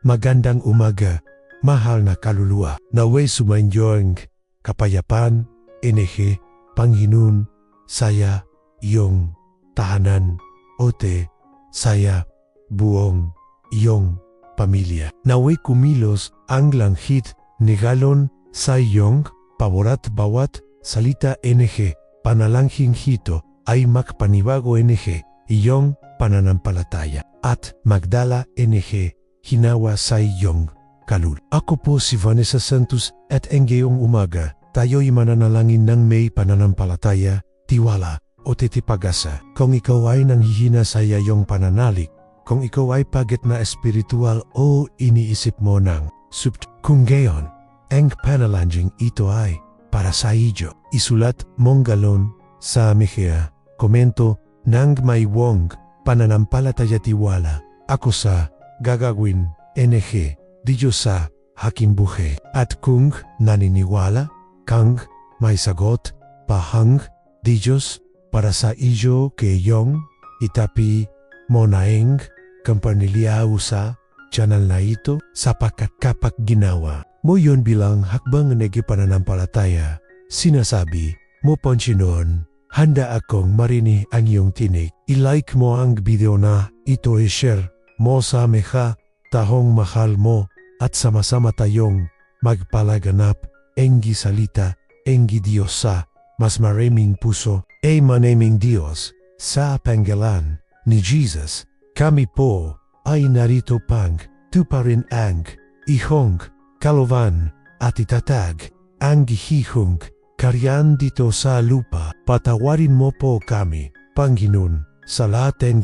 magandang umaga, mahal na kaluluwa. Naway sumainyo ang kapayapaan, enerhe, Panginoon, saya, iyong tahanan, ote, saya, buong iyong pamilya. Naway kumilos ang langhit ni galon sa iyong paborat bawat salita NG, panalangin hito ay magpanibago NG, iyong pananampalataya at magdala NG, hinawa sa iyong kalul. Ako po si Vanessa Santos at ngayong umaga, tayo'y mananalangin ng may pananampalataya, tiwala, o titipagasa. Kung ikaw ay nanghihina sa iyong pananalig, kung ikaw ay pagit na espiritual o iniisip mo ng supt, kung gayon, ang panalangin ito ay para sa iyo. Isulat mong galon sa Mejia, komento ng may wong pananampalataya tiwala. Ako sa gagawin NG, di Diyos sa hakimbuhe. At kung naniniwala, kang may sagot, pahang di Diyos para sa iyo kayong itapi mo naeng kampaniliyaw sa channel na ito sapagkat kapag ginawa mo yon bilang hakbang negi pananampalataya, sinasabi mo Panginoon, handa akong marinig ang iyong tinig. I-like mo ang video na ito i-share mo sa meha tahong mahal mo at sama-sama tayong magpalaganap engi salita engi Diyos sa mas maraming puso ay manaming Diyos sa panggalan ni Jesus. Kami po ay narito pang tuparin ang ihong kalovan at itatag ang gihihong karyan dito sa lupa. Patawarin mo po kami, Panginoon, sa ng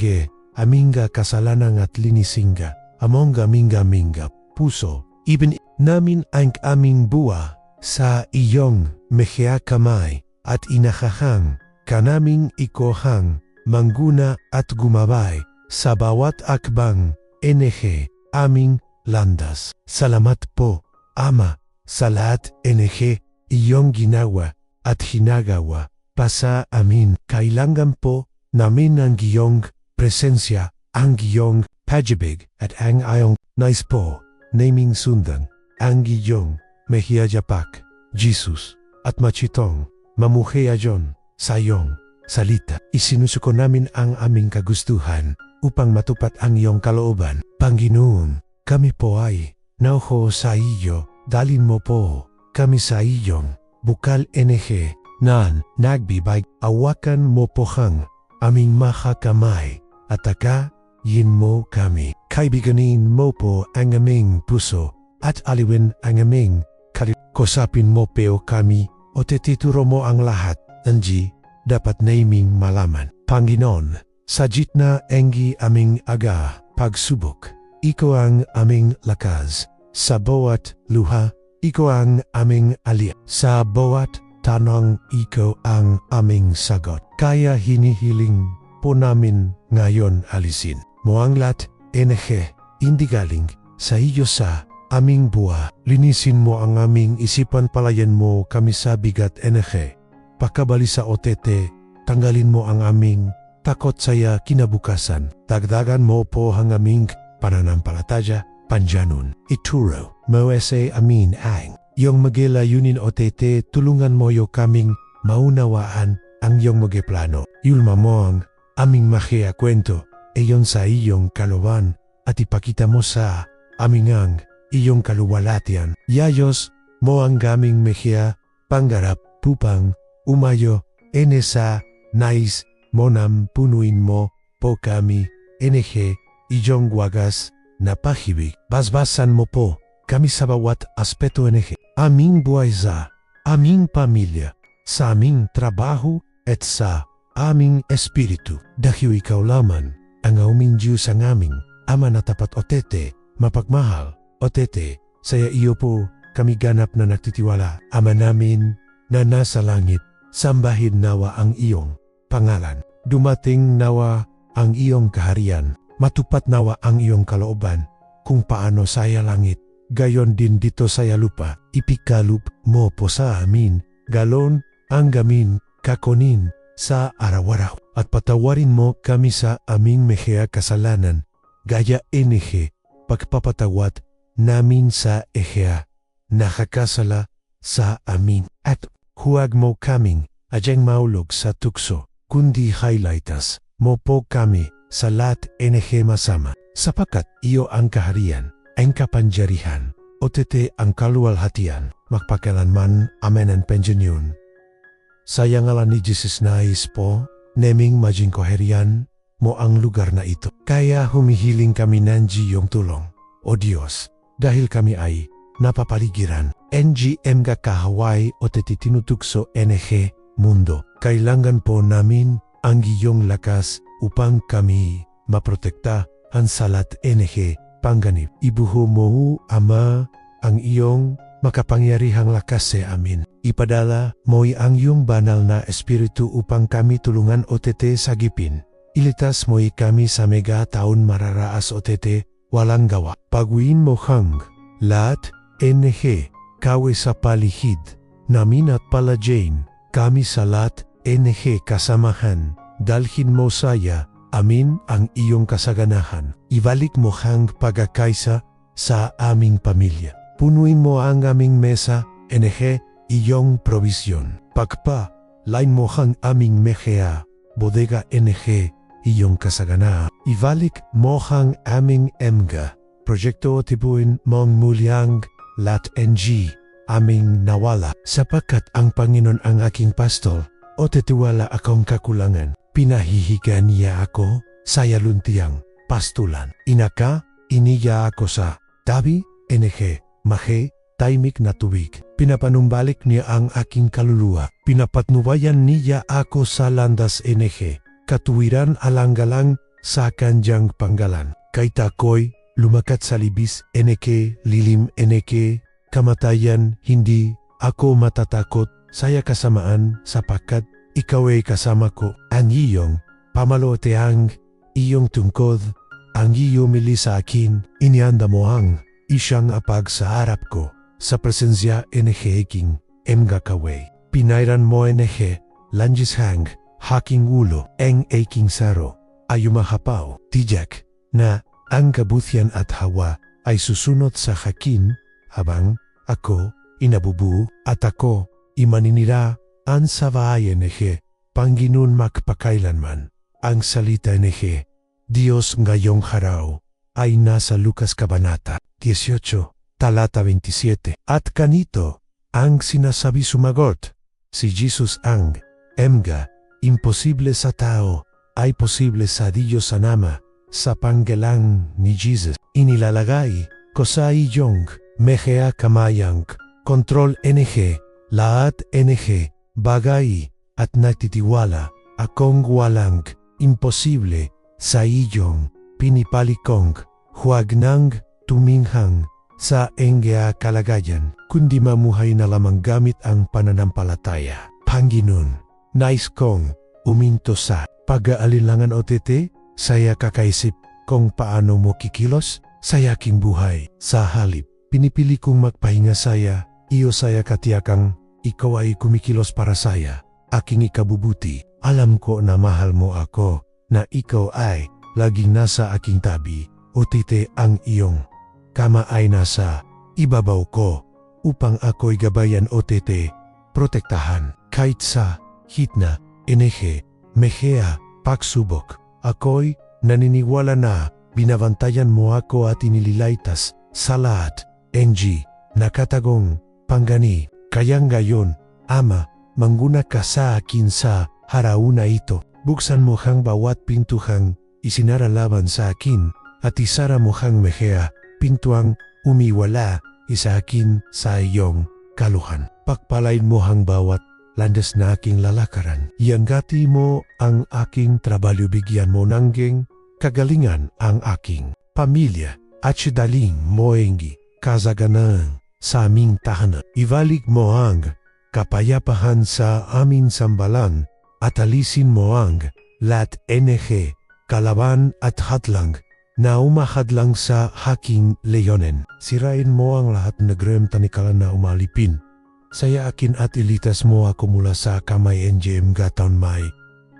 aminga kasalanan at linisinga, among aminga minga puso, ibin namin ang aming buwa sa iyong mehya kamay at inakahang kanaming ikohang mangguna at gumabay sa bawat akbang NG aming landas. Salamat po, Ama, sa lahat NG iyong ginawa at hinagawa pa sa amin. Kailangan po namin ang iyong presensya, ang iyong pagibig at ang ayong nais po naming sundan ang iyong mehiyajapak, Jesus, at machitong mamuhayajon sa iyong salita. Isinusuko namin ang aming kagustuhan upang matupat ang iyong kalooban. Panginoon, kami po ay nauho sa iyo, dalin mo po kami sa iyong bukal NG nan nagbibay awakan mo po hang aming makakamay at taka yin mo kami. Kaibiganin mo po ang aming puso at aliwin ang aming kalikosapin mo peo kami o tetituro mo ang lahat ng dapat naming malaman. Panginoon, sa gitna engi aming aga pagsubok, ikaw ang aming lakas. Sa bawat luha, ikaw ang aming alia. Sa bawat tanong, ikaw ang aming sagot. Kaya hinihiling po namin ngayon alisin. Mo ang lat, NG, hindi galing sa iyo sa aming buwa. Linisin mo ang aming isipan palayan mo kami sa bigat NG pakabali sa OTT, tanggalin mo ang aming takot saya kinabukasan. Dagdagan mo po ang aming pananampalataya, panjanun. Ituro mo ese amin ang yung magilayunin OTT tulungan mo yo kaming maunawaan ang iyong magiplano. Yulma mo ang aming makia kwento eyon sa iyong kaloban at ipakita mo sa aming ang iyong kaluwalatian. Yayos mo ang gaming mehia pangarap pupang umayo, enesa, nais, monam punuin mo, po kami, NG, iyong wagas, na pahibig. Basbasan mo po, kami sa bawat aspeto NG. Aming buhay sa, aming pamilya, sa aming trabaho, at sa aming espiritu. Dahil ikaw laman, ang aming Diyos ang aming, ama na tapat o tete, mapagmahal, o tete, saya iyo po, kami ganap na nagtitiwala, ama namin, na nasa langit, sambahin nawa ang iyong pangalan. Dumating nawa ang iyong kaharian, matupat nawa ang iyong kalooban, kung paano saya langit, gayon din dito saya lupa, ipikalup mo po sa amin, galon ang gamin, kakonin, sa araw-araw, at patawarin mo kami sa aming mehea kasalanan, gaya NG, pagpapatawat namin sa Ehea, nakakasala sa amin. At huwag mo kaming adyang maulog sa tukso, kundi highlightas mo po kami sa lahat NG masama. Sapakat iyo ang kaharian, ang kapangyarihan, o tete ang kaluwalhatian, magpakailanman, amen and penjanyun. Saya ngalan ni Jesus nais po, neming maging koherian mo ang lugar na ito. Kaya humihiling kami ng iyong tulong, O Diyos, dahil kami ay napapaligiran. NGM ga kahaway o tetitinutugso NG mundo. Kailangan po namin ang iyong lakas upang kami maprotekta ang salat NG panganib. Ibuho mo, Ama, ang iyong makapangyarihang lakas sa amin. Ipadala mo'y ang iyong banal na espiritu upang kami tulungan o tete sagipin. Ilitas mo'y kami sa mega taon mararaas o tete walang gawa. Pagwin mo hang lahat NG kawe sa palihid namin at pala Jane kami sa lahat NG kasamahan dalhin mo saya amin ang iyong kasaganahan. Ibalik mo hang pagkakaisa sa aming pamilya. Punuin mo ang aming mesa, NG, iyong provisyon. Pagpa, lain mo hang aming mehea, bodega NG, iyong kasagana. Ibalik mo hang aming emga. Proyekto tibuin mong mulyang lat NG, aming nawala. Sapagkat ang Panginoon ang aking pastol, o tetiwala akong kakulangan. Pinahihiga niya ako, saya luntiang, pastulan. Inaka, iniya ako sa tabi, NG, mahe, taimik na tubig. Pinapanumbalik niya ang aking kaluluwa. Pinapatnubayan niya ako sa landas NG. Katuwiran alanggalang sa kanyang panggalan. Kay takoy, lumakat sa libis NG, lilim NG, kamatayan, hindi ako matatakot, saya kasamaan sapagkat ikaw ay kasama ko. Ang iyong pamaloteang iyong tungkod, ang iyo mili sa akin, inianda mo ang isyang apag sa harap ko, sa presensya eneheking, emga kaway. Pinairan mo enehe, lanjis hang, haking ulo, eng aking saro, ayumahapaw, tijak, na ang kabutyan at hawa ay susunod sa hakin, habang ako, inabubu, at ako, imaninira, ang sabaay enehe, Panginoon magpakailanman, ang salita enehe, Diyos ngayong haraw, ay nasa Lucas Kabanata 18, talata 27. At kanito, ang sinasabi si Jesus ang, emga, imposible sa tao, ay posible sa Diyos sa nama, sa panggalang ni Jesus. Inilalagay ko sa iyong, mehea kamayang, kontrol NG, lahat NG, bagay, at natitiwala, akong walang, imposible, sa iyong, pinipalikong, huwag nang, tuminghang, sa engya kalagayan, kundi mamuhay na lamang gamit ang pananampalataya. Panginoon, nais kong, uminto sa, pag-aalinlangan o tete, saya kakaisip, kung paano mo kikilos, sa yaking buhay. Sa halip, pinipili kong magpahinga saya, iyo saya katiyakang, ikaw ay kumikilos para saya, aking ikabubuti. Alam ko na mahal mo ako, na ikaw ay laging nasa aking tabi, o tite ang iyong kama ay nasa ibabaw ko upang ako'y gabayan o tete, protektahan kahit sa hitna, enehe, mehea, pagsubok. Ako'y naniniwala na binabantayan mo ako at inililaitas sa lahat, NG, nakatagong, panggani, kayang gayon, ama, mangguna ka sa akin sa harauna ito. Buksan mo hang bawat pintuhang isinaralaban sa akin at isara mo hang mehea pintuang umiwala isa akin sa iyong kaluhan. Pagpalain mo hang bawat landas na aking lalakaran. Ianggati mo ang aking trabalyo bigyan mo nangging kagalingan ang aking pamilya at sidaling moengi kazaganang sa aming tahanan. Ibalik mo ang kapayapahan sa amin sambalan at alisin mo ang lat NG, kalaban at hatlang na umahadlang sa haking leyonen. Sirain mo ang lahat na grem tanikalan na umalipin. Saya akin at ilitas mo ako mula sa kamay NGM gataon may.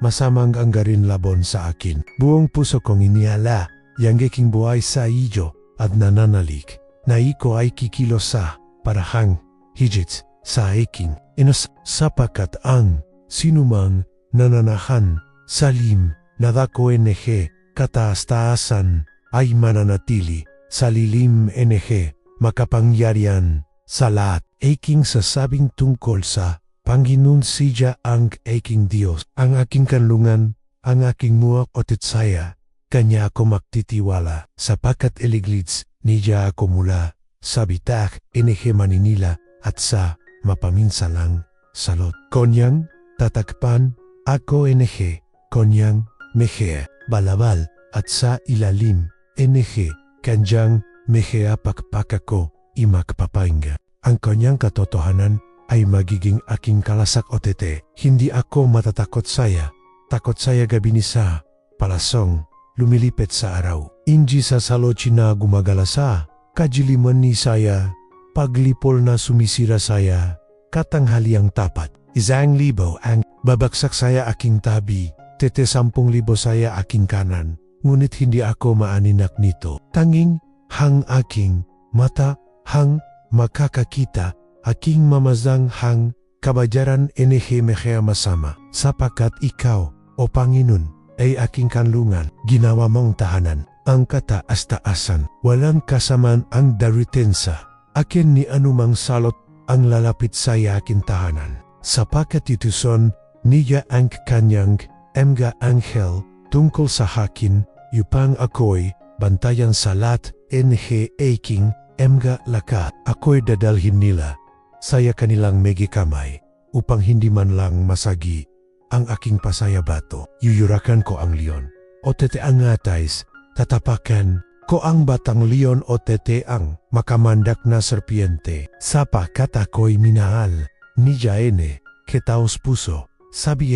Masamang anggarin labon sa akin. Buong puso kong iniala, yang geking buhay sa iyo at nananalik. na iko ay kikilos sa parahang higit sa aking inas sapakat ang sinumang nananahan salim na dako NG kataas-taasan ay mananatili sa lilim NG makapangyarihan sa lahat aking sasabing tungkol sa Panginoon siya ang aking Diyos, ang aking kanlungan, ang aking muak o titsaya, kanya ako magtitiwala, sapakat iliglids niya ako mula sa bitak NG Maninila at sa mapaminsalang salot. Konyang tatakpan ako NG, konyang mehe, balabal at sa ilalim NG, kanjang mehe pakpak ako imakpapainga. Ang kanyang katotohanan ay magiging aking kalasak o tete. Hindi ako matatakot saya. Takot saya gabi ni sa palasong lumilipit sa araw. Inji sa salochi na gumagala sa kajiliman ni saya. Paglipol na sumisira saya. Katanghaliang tapat. Isang libo ang babaksak saya aking tabi. Tete sampung libo saya aking kanan. Ngunit hindi ako maaninak nito. Tanging hang aking mata hang makakakita aking mamazang hang kabajaran NG masama sapakat ikaw o Panginoon ay aking kanlungan ginawa mong tahanan ang kataas-taasan walang kasaman ang daritensa akin ni anumang salot ang lalapit sa akin tahanan sapakat ituson niya ang kanyang emga anghel tungkol sa hakin yupang ako'y bantayan salat NG aking emga laka ako'y dadalhin nila saya kanilang megi kamay upang hindi man lang masagi ang aking pasayabato. Yuyurakan ko ang leon o tete ang ngatais, tatapakan ko ang batang leon o tete ang makamandak na serpiente. Sapakat ako'y minahal ni Jaene, ketaos puso, sabi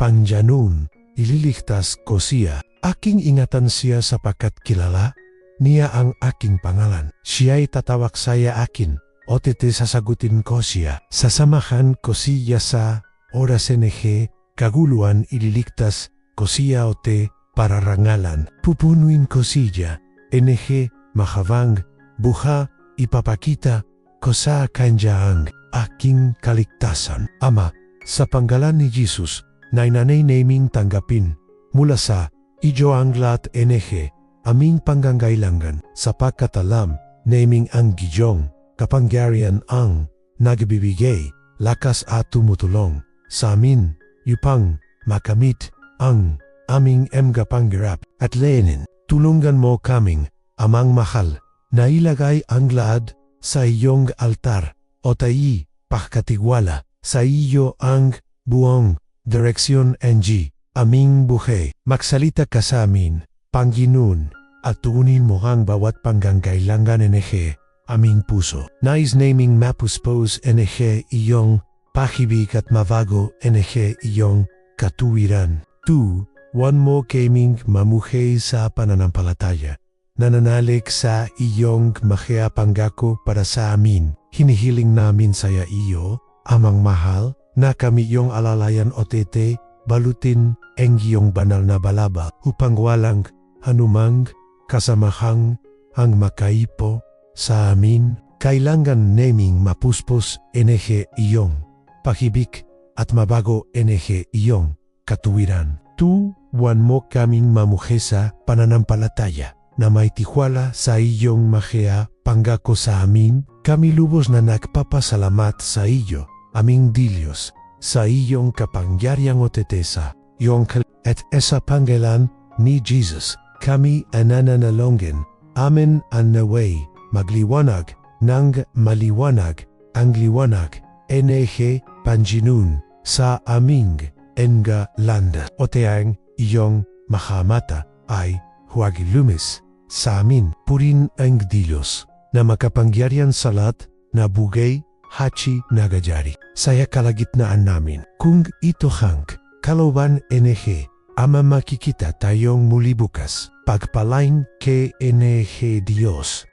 enggi, pangjanun, ililigtas ko siya. Aking ingatan siya sapakat kilala niya ang aking pangalan. Siya'y tatawag saya akin o tete sasagutin ko siya. Sasamahan ko siya sa oras NG, kaguluan ililigtas ko siya o te para rangalan. Pupunuin ko siya, NG, mahabang, buha, ipapakita ko sa kanya ang aking kaligtasan. Ama, sa panggalan ni Jesus, na inanay naming tanggapin mula sa Ijo Anglat NG, aming panggangailangan sapagkat alam naming ang gijong kapangyarihan ang nagbibigay lakas at tumutulong sa amin upang makamit ang aming emga panggirap at lenin. Tulungan mo kaming amang mahal na ilagay ang laad sa iyong altar o tayi pagkatigwala sa iyo ang buong direksyon NG aming buhay. Magsalita ka sa amin Panginoon, at tuunin mo ang bawat panggangailangan NG, aming puso. Nais naming mapuspose NG iyong pahibig at mavago NG iyong katuwiran. Tu, one mo kaming mamuhay sa pananampalataya. Nananalig sa iyong mahea panggako para sa amin. Hinihiling namin saya iyo, amang mahal, na kami iyong alalayan o tete, balutin ang iyong banal na balaba upang walang anumang kasamahang ang makaipo sa amin, kailangan naming mapuspos NG iyong pahibik at mabago NG iyong katuwiran. Tu, wan mo kaming mamuhesa pananampalataya na may tiwala sa iyong mahea panggako sa amin, kami lubos na nagpapasalamat sa iyo, aming Dilyos, sa iyong kapangyariang otetesa, iyong at esa panggilan ni Jesus kami anananalongin, amin ang naway, magliwanag, nang maliwanag, ang liwanag, NG Panjinun, sa aming, enga landa. O teang iyong mahamata ay huwag lumis sa amin purin ang Diyos na makapangyarihan salat na bugay hachi nagajari. Saya kalagitnaan namin kung ito hang kaloban NG ama makikita tayong muli bukas. Pagpalain kay NG Diyos